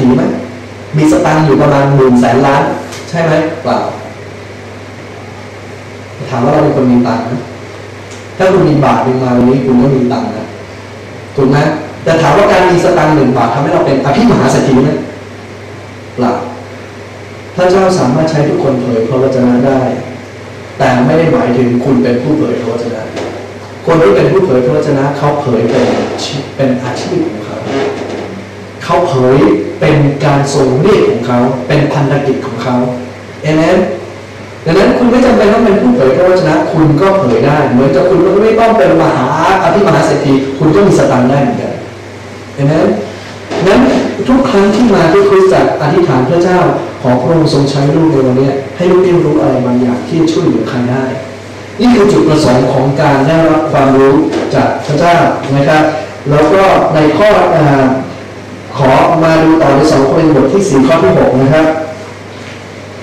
ฐีไหมมีสตังค์อยู่ประมาณหมื่นแสนล้าน ใช่ไหมเปล่าถามว่าเราเป็นคนมีตังค์ไหมถ้าคุณมีบาทหนึ่งมาวันนี้คุณก็มีตังค์นะถูกไหมแต่ถามว่าการมีสตังค์หนึ่งบาททำให้เราเป็นอภิมหาเศรษฐีไหมเปล่าพระเจ้าสามารถใช้ทุกคนเผยพระวจนะได้ แต่ไม่ได้หมายถึงคุณเป็นผู้เผยพระวจนะ คนที่เป็นผู้เผยพระวจนะเขาเผยเป็นเป็นอาชีพของเขา เป็นการทรงเรียกของเขา เป็นพันธกิจของเขาเอเมนดังนั้นคุณไม่จำเป็นต้องเป็นผู้เผยพระวจนะ คุณก็เผยได้ เหมือนกับคุณไม่ต้องเป็นมหาอภิมหาเศรษฐีคุณก็มีสตังค์ได้เหมือนกันเห็นไหมนั้นทุกครั้งที่มาที่คริสตจักรอธิษฐานพระเจ้า ขอพระองค์ทรงใช้ลูกในวันนี้ให้ลูกได้รู้อะไรบางอย่างที่ช่วยเหลือใครได้ นี่คือจุดประสงค์ของการได้รับความรู้จากพระเจ้านะครับ แล้วก็ในข้อ ขอมาดูต่อในสองคนบทที่สี่ข้อที่หกนะครับ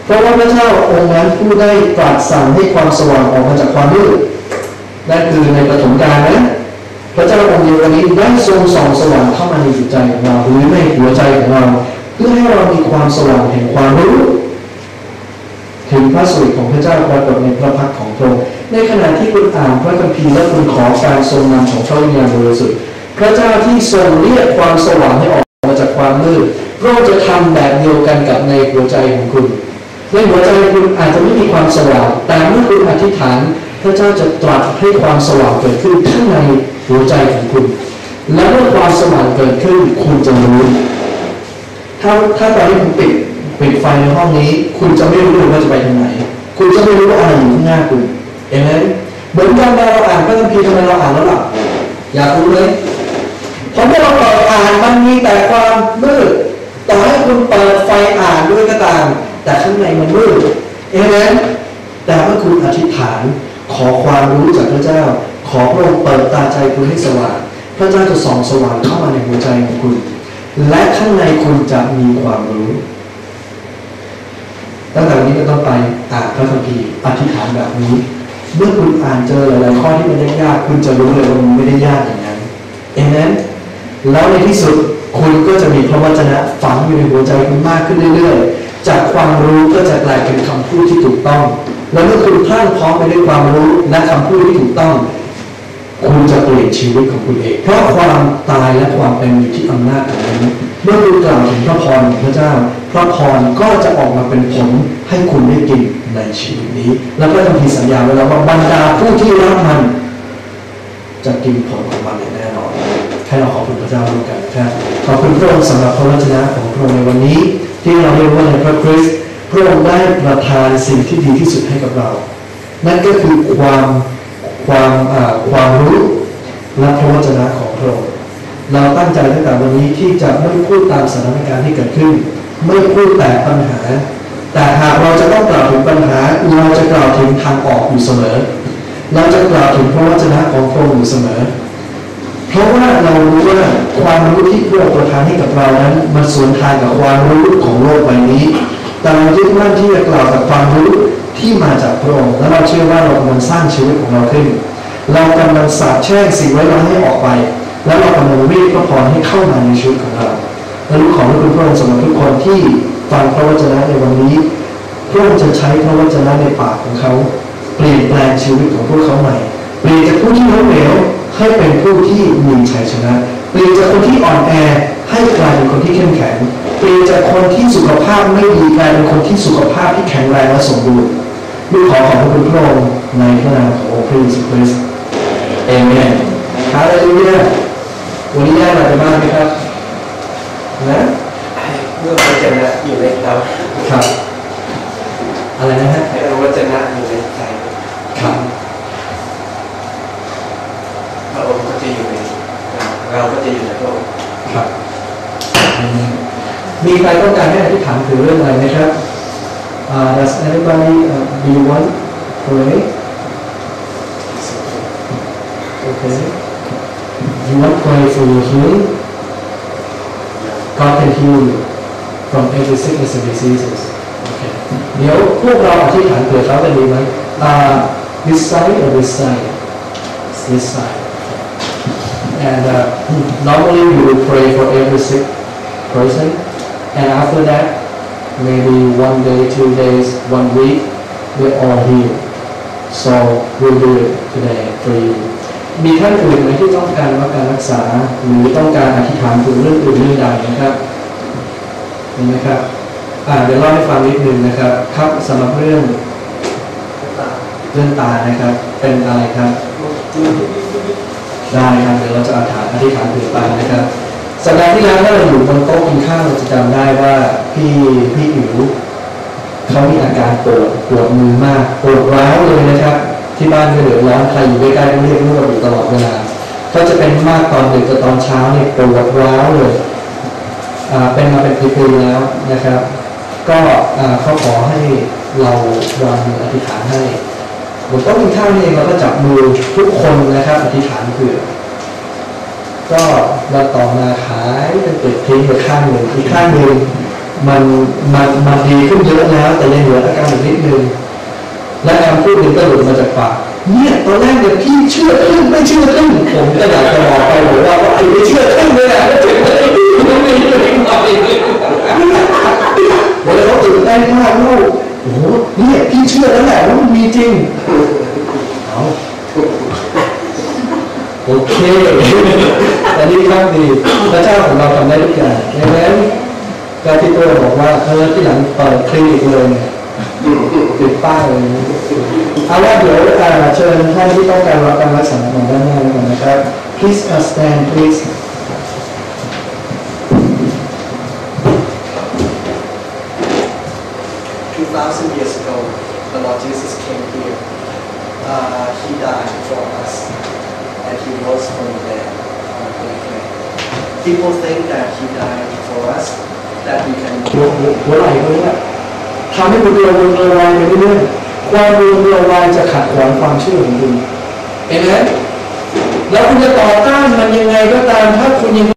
เพราะว่าพระเจ้าองค์นั้นผู้ได้ตรัสสั่งให้ความสว่างออกมาจากความมืดนั่นคือในปฐมกาลนะพระเจ้าองค์เดียวกันนี้ได้ทรงส่องสว่างเข้ามาในจิตใจของเราหรือในหัวใจของเรา เพื่อให้เรามีความสว่างแห่งความรู้ถึงพระสุริของพระเจ้าปรากฏในพระพักของพระองค์ในขณะที่คุณอ่านพระคัมภีร์และคุณขอการทรงนำของพระวิญญาณบริสุทธิ์พระเจ้าที่ทรงเรียกความสว่างให้ออก ความมืดพระองค์จะทำแบบเดียวกันกับในหัวใจของคุณ ในหัวใจคุณอาจจะไม่มีความสว่าง แต่เมื่อคุณอธิษฐาน พระเจ้าจะตรัสให้ความสว่างเกิดขึ้นข้างในหัวใจของคุณ และเมื่อความสว่างเกิดขึ้นคุณจะรู้ ถ้าถ้าตอนนี้คุณปิดปิดไฟในห้องนี้ คุณจะไม่รู้ว่าจะไปทางไหน คุณจะไม่รู้ว่าอะไรอยู่ข้างหน้าคุณเห็นไหมเหมือนกันเวลาเราอ่านพระคัมภีร์ทำไมเราอ่านแล้วหลับอยากรู้เลย พราะเมื่อเราเปิดอ่านมันมีแต่ความมืดต่อให้คุณเปิดไฟอ่านด้วยก็ตาม แต่ข้างในมันมืดเห็นไหมแต่เมื่อคุณอธิษฐานขอความรู้จากพระเจ้า ขอพระองค์เปิดตาใจคุณให้สว่าง พระเจ้าจะส่องสว่างเข้ามาในหัวใจของคุณ และข้างในคุณจะมีความรู้ตั้งแต่วันนี้ก็ต้องไปอ่านพระคัมภีร์อธิษฐานแบบนี้ เมื่อคุณอ่านเจอหลายๆข้อที่มันยากๆคุณจะรู้เลยว่ามันไม่ได้ยากอย่างนั้นเองนั้น แล้วในที่สุดคุณก็จะมีพระวจนะฝังอยู่ในหัวใจคุณมากขึ้นเรื่อยๆ จากความรู้ก็จะกลายเป็นคำพูดที่ถูกต้อง แล้วเมื่อคุณพลั่งพร้อมไปด้วยความรู้และคำพูดที่ถูกต้อง คุณจะเปลี่ยนชีวิตของคุณเอง เพราะความตายและความเป็นอยู่ที่อำนาจของนั้นเมื่อคุณกล่าวถึงพระพรของพระเจ้า พระพรก็จะออกมาเป็นผลให้คุณได้กินในชีวิตนี้ แล้วก็จะมีสัญญาไว้แล้วว่าบรรดาผู้ที่รับมันจะกินผลของ ให้เราขอบคุณพระเจ้าด้วยกันครับขอบคุณพระองค์สำหรับพระวจนะของพระองค์ในวันนี้ ที่เราเรียกว่าในพระคริสต์พระองค์ได้ประทานสิ่งที่ดีที่สุดให้กับเรา นั่นก็คือความความความรู้และพระวจนะของพระองค์เราตั้งใจตั้งแต่วันนี้ที่จะไม่พูดตามสถานการณ์ที่เกิดขึ้น ไม่พูดแต่ปัญหา แต่หากเราจะต้องกล่าวถึงปัญหา เราจะกล่าวถึงทางออกอยู่เสมอ เราจะกล่าวถึงพระวจนะของพระองค์อยู่เสมอ เพราะว่าเรารู้ว่าความรู้ที่พระองค์ประทานให้กับเรานั้น มันสวนทางกับความรู้ของโลกใบนี้ แต่เรายึดมั่นที่จะกล่าวกับความรู้ที่มาจากพระองค์และเราเชื่อว่าเรากำลังสร้างชีวิตของเราขึ้น เรากำลังสาบแช่งสิ่งไว้ร้ายให้ออกไป และเรากำลังรีดพระพรให้เข้ามาในชีวิตของเราและลูกขอให้คุณพระองค์สำหรับทุกคนที่ฟังพระวจนะในวันนี้พระองค์จะใช้พระวจนะในปากของเขา เปลี่ยนแปลงชีวิตของพวกเขาใหม่ เปลี่ยนจากผู้ที่ล้มเหลว ให้เป็นผู้ที่มีชัยชนะเปลี่ยนจากคนที่อ่อนแอให้กลายเป็นคนที่เข้มแข็งเปลี่ยนจากคนที่สุขภาพไม่ดีกลายเป็นคนที่สุขภาพที่แข็งแรงและสมบูรณ์ลูกขอขอบคุณพระองค์ในพระนามขององค์พระเยซูคริสต์เอเมนฮาเลลูยาวันนี้ยากอะไรบ้างไหมครับนะเมื่อวจนะอยู่ในเราครับอะไรนะฮะ ให้วจนะอยู่ในใจ ครับ พระองค์ก็จะอยู่ในเราก็จะอยู่ในพระองค์ ครับมี ใครต้องการให้อธิษฐานถึงเรื่องอะไรไหมครับ uh, Does anybody uh, do you want pray Okay You want pray for your healing God can heal you from every sickness and diseases Okay เดี๋ยวพวกเราอธิษฐานเผื่อเขาจะดีไหม uh, This side or this side This side and uh, normally we will pray for every sick person and after that maybe one day two days one week we're all healed so we'll do it today for you มีท่านอื่นไหมที่ต้องการรับการรักษาหรือต้องการอธิษฐานถึงเรื่องอื่นเรื่องใดนะครับมีไหมครับอ่าเดี๋ยวเล่าให้ฟังนิดนึงนะครับครับสำหรับเรื่องเรื่องตานะครับ เป็นอะไรครับ ได้ครับเดี๋ยวเราจะอธิษฐานอธิษฐานถึงตานะครับ สัปดาห์ที่แล้วถ้าเราอยู่บนโต๊ะกินข้าวเราจะจำได้ว่าพี่พี่อิ๋วเขามีอาการปวดปวดมือมากปวดร้าวเลยนะครับ ที่บ้านก็เดือดร้อนใครอยู่ใกล้ๆก็เรียกนวดอยู่ตลอดเวลาก็จะเป็นมากตอนดึกกับตอนเช้าเนี่ยปวดร้าวเลยเป็นมาเป็นปีๆแล้วนะครับ ก็เขาขอให้เราวางมืออธิษฐานให้บนโต๊ะกินข้าวนี่เองเราก็จับมือทุกคนนะครับ อธิษฐานเผื่อ ก็วันต่อมาหายเป็นติดทิ้งไปข้างหนึ่งอีกข้างหนึ่งมันมันมันดีขึ้นเยอะแล้ว แต่ยังเหลืออาการอีกนิดนึงและคำพูดหนึ่งก็หลุดมาจากปากเนี่ยตอนแรกเนี่ยพี่เชื่อครึ่งไม่เชื่อครึ่งผมก็อยากจะบอกไปบอกว่าว่าไอ้ไม่เชื่อครึ่งเลยนะก็ถึงไม่ไม่ไม่ไม่ไม่เลยเขาตื่นเต้นมากลูกโอ้โหเนี่ยพี่เชื่อแล้วแหละว่ามันมีจริงเอา โอเคแต่นี่ครับดีพระเจ้าของเราทำได้ทุกอย่างดังนั้นการที่ตัวบอกว่าเออที่หลังเปิดคลินิกเลยเนี่ยติดป้ายเลยเอาว่าเดี๋ยวเอ่อเชิญท่านที่ต้องการรับการรักษาของด้านหน้าก่อนนะครับ please stand please 2,000 years ago, the Lord Jesus came here. Uh, he died for us, and he rose from the dead on the third day. People think that he died for us, that we can หัวหัวหัวไหล่เขาเนี่ยทำให้คุณเรือวนเรือวายไปเรื่อยๆความเรือเรือวายจะขัดขวางความเชื่อของคุณเห็นไหมแล้วคุณจะต่อต้านมันยังไงก็ตามถ้าคุณยัง